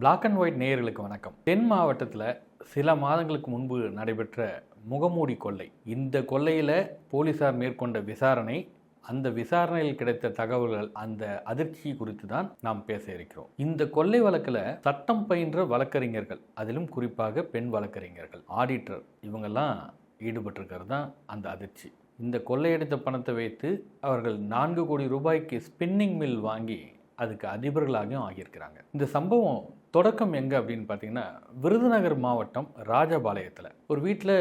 Black and white நேயர்களுக்கு வணக்கம். தென் மாவட்டத்தில் சில மாதங்களுக்கு முன்பு நடைபெற்ற முகமூடி கொள்ளை. இந்த கொள்ளையில் போலீசார் மேற்கொண்ட விசாரணை அந்த விசாரணையில் கிடைத்த தகவல்கள் அந்த அதிர்ச்சி குறித்து தான் நாம் பேச இருக்கிறோம். இந்த கொள்ளை வழக்கில் சட்டம் பயின்ற வழக்கறிஞர்கள் அதிலும் குறிப்பாக பெண் வழக்கறிஞர்கள் ஆடிட்டர் இவங்கெல்லாம் ஈடுபட்டிருக்கிறது தான் அந்த அதிர்ச்சி. இந்த கொள்ளையடித்த பணத்தை வைத்து அவர்கள் நான்கு கோடி ரூபாய்க்கு ஸ்பின்னிங் மில் வாங்கி அதுக்கு அதிபர்களாகவும் ஆகியிருக்கிறாங்க. இந்த சம்பவம் தொடக்கம் எங்கே அப்படின்னு பார்த்தீங்கன்னா விருதுநகர் மாவட்டம் ராஜபாளையத்தில். ஒரு வீட்டில்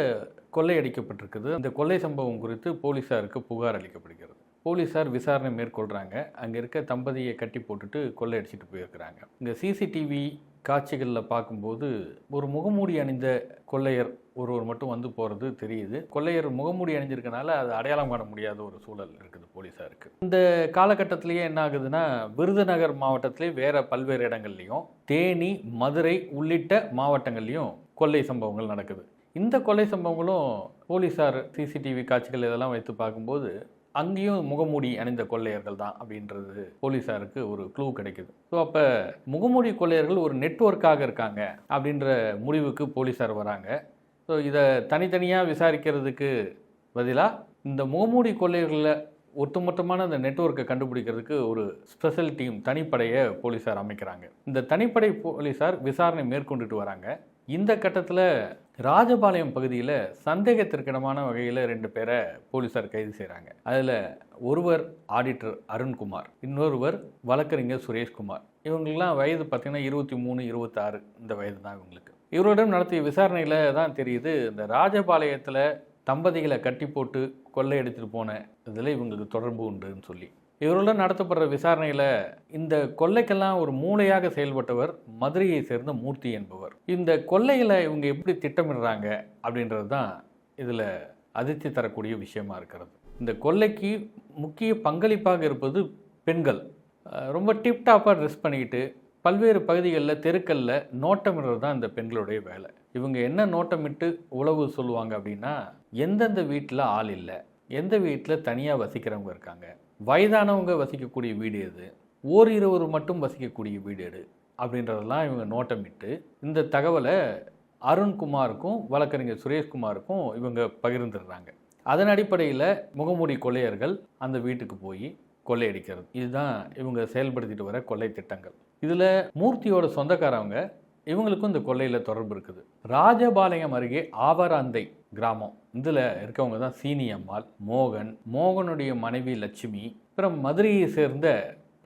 கொள்ளையடிக்கப்பட்டிருக்குது. அந்த கொள்ளை சம்பவம் குறித்து போலீஸாருக்கு புகார் அளிக்கப்படுகிறது. போலீஸார் விசாரணை மேற்கொள்கிறாங்க அங்கே இருக்க தம்பதியை கட்டி போட்டுட்டு கொள்ளையடிச்சிட்டு போயிருக்கிறாங்க. இங்கே சிசிடிவி காட்சிகளில் பார்க்கும்போது ஒரு முகமூடி அணிந்த கொள்ளையர் ஒருவர் மட்டும் வந்து போகிறது தெரியுது. கொள்ளையர் முகமூடி அணிஞ்சிருக்கனால அது அடையாளம் காண முடியாத ஒரு சூழல் இருக்குது போலீஸாருக்கு இந்த காலகட்டத்திலேயே என்ன ஆகுதுன்னா விருதுநகர் மாவட்டத்திலே வேற பல்வேறு இடங்கள்லையும் தேனி மதுரை உள்ளிட்ட மாவட்டங்கள்லையும் கொள்ளை சம்பவங்கள் நடக்குது. இந்த கொள்ளை சம்பவங்களும் போலீஸார் சிசிடிவி காட்சிகள் இதெல்லாம் வைத்து பார்க்கும்போது அங்கேயும் முகமூடி அணிந்த கொள்ளையர்கள் தான் அப்படின்றது போலீஸாருக்கு ஒரு க்ளூ கிடைக்குது. ஸோ அப்போ முகமூடி கொள்ளையர்கள் ஒரு நெட்வொர்க்காக இருக்காங்க அப்படின்ற முடிவுக்கு போலீஸார் வராங்க. ஸோ இதை தனித்தனியாக விசாரிக்கிறதுக்கு பதிலாக இந்த முகமூடி கொள்ளையர்களில் ஒட்டுமொத்தமான அந்த நெட்வொர்க்கை கண்டுபிடிக்கிறதுக்கு ஒரு ஸ்பெஷல் டீம் தனிப்படையை போலீஸார் அமைக்கிறாங்க. இந்த தனிப்படை போலீஸார் விசாரணை மேற்கொண்டுட்டு வராங்க. இந்த கட்டத்தில் ராஜபாளையம் பகுதியில் சந்தேகத்திற்கிடமான வகையில் ரெண்டு பேரை போலீஸார் கைது செய்கிறாங்க அதில் ஒருவர் ஆடிட்டர் அருண்குமார் இன்னொருவர் வழக்கறிஞர் சுரேஷ்குமார். இவங்களுக்கெல்லாம் வயது பார்த்திங்கன்னா இருபத்தி மூணு இருபத்தாறு இந்த வயது தான் இவங்களுக்கு. இவரிடம் நடத்திய விசாரணையில் தான் தெரியுது இந்த ராஜபாளையத்தில் தம்பதிகளை கட்டி போட்டு கொள்ளையடித்துட்டு போன இதில் இவங்களுக்கு தொடர்பு உண்டுன்னு சொல்லி. இவருடன் நடத்தப்படுற விசாரணையில் இந்த கொள்ளைக்கெல்லாம் ஒரு மூளையாக செயல்பட்டவர் மதுரையை சேர்ந்த மூர்த்தி என்பவர். இந்த கொள்ளைகளை இவங்க எப்படி திட்டமிடுறாங்க அப்படின்றது தான் இதில் அதிர்ச்சி தரக்கூடிய விஷயமா இருக்கிறது. இந்த கொள்ளைக்கு முக்கிய பங்களிப்பாக இருப்பது பெண்கள். ரொம்ப டிப்டாப்பாக ட்ரெஸ் பண்ணிக்கிட்டு பல்வேறு பகுதிகளில் தெருக்களில் நோட்டமிடுறது தான் இந்த பெண்களுடைய வேலை. இவங்க என்ன நோட்டமிட்டு உழவு சொல்லுவாங்க அப்படின்னா எந்தெந்த வீட்டில் ஆள் இல்லை எந்த வீட்டில் தனியாக வசிக்கிறவங்க இருக்காங்க வயதானவங்க வசிக்கக்கூடிய வீடு எது ஓர் இருவர் மட்டும் வசிக்கக்கூடிய வீடு எது அப்படின்றதெல்லாம் இவங்க நோட்டமிட்டு இந்த தகவலை அருண்குமாருக்கும் வழக்கறிஞர் சுரேஷ்குமாருக்கும் இவங்க பகிர்ந்துடுறாங்க. அதன் அடிப்படையில் முகமூடி கொள்ளையர்கள் அந்த வீட்டுக்கு போய் கொள்ளையடிக்கிறது. இதுதான் இவங்க செயல்படுத்திட்டு வர கொள்ளை திட்டங்கள். இதில் மூர்த்தியோட சொந்தக்காரவங்க இவங்களுக்கும் இந்த கொள்ளையில் தொடர்பு இருக்குது. ராஜபாளையம் அருகே ஆவராந்தை கிராமம். இதில் இருக்கவங்க தான் சீனி அம்மாள் மோகன் மோகனுடைய மனைவி லட்சுமி அப்புறம் மதுரையை சேர்ந்த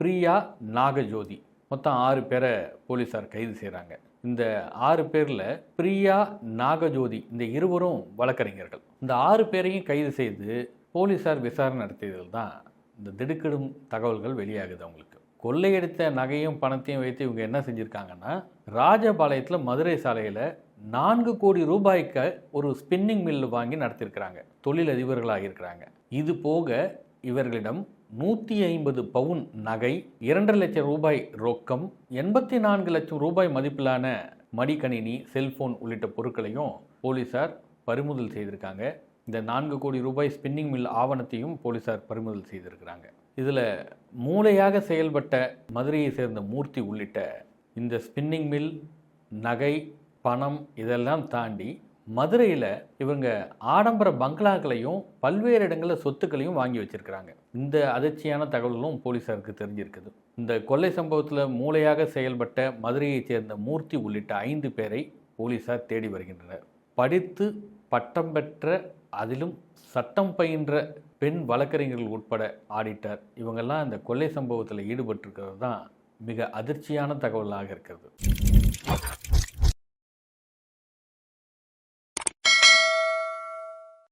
பிரியா நாகஜோதி. மொத்தம் ஆறு பேரை போலீஸார் கைது செய்கிறாங்க இந்த ஆறு பேரில் பிரியா நாகஜோதி இந்த இருவரும் வழக்கறிஞர்கள். இந்த ஆறு பேரையும் கைது செய்து போலீஸார் விசாரணை நடத்தியதில் தான் இந்த திடுக்கிடும் தகவல்கள் வெளியாகுது அவங்களுக்கு. கொள்ளையடித்த நகையும் பணத்தையும் வைத்து இவங்க என்ன செஞ்சுருக்காங்கன்னா ராஜபாளையத்தில் மதுரை சாலையில் நான்கு கோடி ரூபாய்க்கு ஒரு ஸ்பின்னிங் மில் வாங்கி நடத்தியிருக்கிறாங்க தொழிலதிபர்களாக இருக்கிறாங்க இது போக இவர்களிடம் நூற்றி ஐம்பது பவுன் நகை இரண்டு லட்சம் ரூபாய் ரொக்கம் எண்பத்தி நான்கு லட்சம் ரூபாய் மதிப்பிலான மடிக்கணினி செல்போன் உள்ளிட்ட பொருட்களையும் போலீஸார் பறிமுதல் செய்திருக்காங்க. இந்த நான்கு கோடி ரூபாய் ஸ்பின்னிங் மில் ஆவணத்தையும் போலீஸார் பறிமுதல் செய்திருக்கிறாங்க. இதில் மூளையாக செயல்பட்ட மதுரையை சேர்ந்த மூர்த்தி உள்ளிட்ட இந்த ஸ்பின்னிங் மில் நகை பணம் இதெல்லாம் தாண்டி மதுரையில் இவங்க ஆடம்பர பங்களாக்களையும் பல்வேறு இடங்களில் சொத்துக்களையும் வாங்கி வச்சிருக்கிறாங்க. இந்த அதிர்ச்சியான தகவல்களும் போலீஸாருக்கு தெரிஞ்சிருக்குது. இந்த கொள்ளை சம்பவத்தில் மூளையாக செயல்பட்ட மதுரையைச் சேர்ந்த மூர்த்தி உள்ளிட்ட ஐந்து பேரை போலீஸார் தேடி வருகின்றனர். படித்து பட்டம் பெற்ற அதிலும் சட்டம் பயின்ற பெண் வழக்கறிஞர்கள் உட்பட ஆடிட்டர். இவங்கெல்லாம் இந்த கொள்ளை சம்பவத்தில் ஈடுபட்டிருக்கிறது தான் மிக அதிர்ச்சியான தகவலாக இருக்கிறது.